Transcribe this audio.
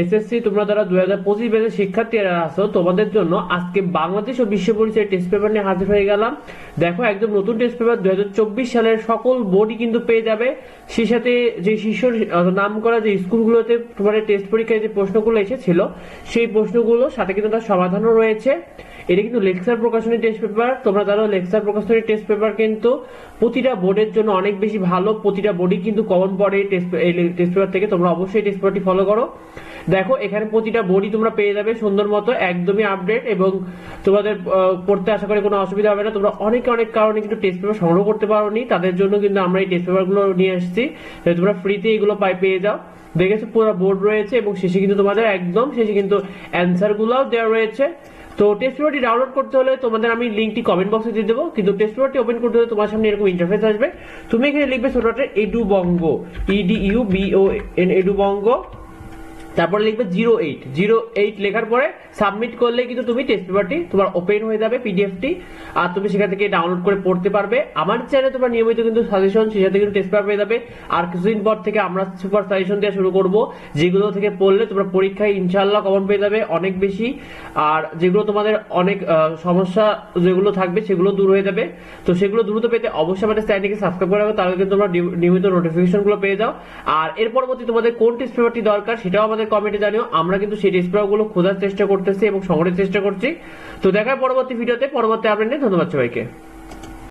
SSC তোমরা যারা দুই হাজার পঁচিশ ব্যাচের শিক্ষার্থীরা আছো, তোমাদের জন্য আজকে বাংলাদেশ ও বিশ্ব পরিচয় টেস্ট পেপার নিয়ে হাজির হয়ে গেলাম। দেখো, একদম নতুন টেস্ট পেপার দুই হাজার চব্বিশ সালের সকল বোর্ডই কিন্তু পেয়ে যাবে। সে সাথে যে শীর্ষ নাম করা যে স্কুলগুলোতে তোমাদের টেস্ট পরীক্ষায় যে প্রশ্নগুলো এসেছিল, সেই প্রশ্নগুলো সাথে কিন্তু তার সমাধানও রয়েছে। এটা কিন্তু লেকচার প্রকাশনী টেস্ট পেপার তোমরা জানো লেকচার প্রকাশনী টেস্ট পেপার কিন্তু প্রতিটা বোর্ডের জন্য অনেক বেশি ভালো। প্রতিটা বোর্ডই কিন্তু কমন পড়ে টেস্ট টেস্ট পেপার থেকে তোমরা অবশ্যই টেস্ট পেপারটি ফলো করো। দেখো, এখানে প্রতিটা বোর্ডই তোমরা পেয়ে যাবে সুন্দর মতো, একদমই আপডেট এবং তোমাদের পড়তে আশা করি কোনো অসুবিধা হবে না। তোমরা অনেকে অনেক কারণে কিন্তু টেস্ট পেপার সংগ্রহ করতে পারো নি তাদের জন্য কিন্তু আমরা এই টেস্ট পেপারগুলো নিয়ে আসছি। তোমরা ফ্রিতে এগুলো পাই, পেয়ে যাও। দেখেছ পুরো বোর্ড রয়েছে এবং শেষে কিন্তু তোমাদের একদম শেষে কিন্তু অ্যান্সার গুলাও দেওয়া রয়েছে। তো টেস্ট পেপারটি ডাউনলোড করতে হলে তোমাদের আমি লিঙ্কটি কমেন্ট বক্সে দিয়ে দেবো। কিন্তু টেস্ট পেপারটি ওপেন করতে হলে তোমার সামনে এরকম ইন্টারফেস আসবে। তুমি এখানে লিখবে ছোটটা edu Banga E D U B O N edu Banga তারপরে লিখবে জিরো এইট জিরো এইট লেখার পরে সাবমিট করলে কিন্তু তুমি টেস্ট পেপারটি তোমার ওপেন হয়ে যাবে পিডিএফটি আর তুমি সেখান থেকে ডাউনলোড করে পড়তে পারবে। আমার চ্যানেলে তোমার নিয়মিত কিন্তু সাজেশন সাথে কিন্তু টেস্ট পেপার পেয়ে যাবে। আর কিছুদিন পর থেকে আমরা সুপার সাজেশন দেওয়া শুরু করব, যেগুলো থেকে পড়লে তোমরা পরীক্ষায় ইনশাল্লাহ কমন পেয়ে যাবে অনেক বেশি। আর যেগুলো তোমাদের অনেক সমস্যা যেগুলো থাকবে সেগুলো দূর হয়ে যাবে। তো সেগুলো দ্রুত পেতে অবশ্যই আমাদের চ্যানেলকে সাবস্ক্রাইব করে রাখো, তাহলে কিন্তু তোমরা নিয়মিত নোটিফিকেশনগুলো পেয়ে যাও। আর এর পরবর্তী তোমাদের কোন টেস্ট পেপারটি দরকার সেটাও আমাদের কমেন্টে জানিও, আমরা কিন্তু সেই রেস্তোরাঁগুলো গুলো খোঁজার চেষ্টা করতেছি এবং সংগ্রহের চেষ্টা করছি। তো দেখায় পরবর্তী ভিডিওতে, পরবর্তী আপডেট নিয়ে ধন্যবাদ সবাইকে।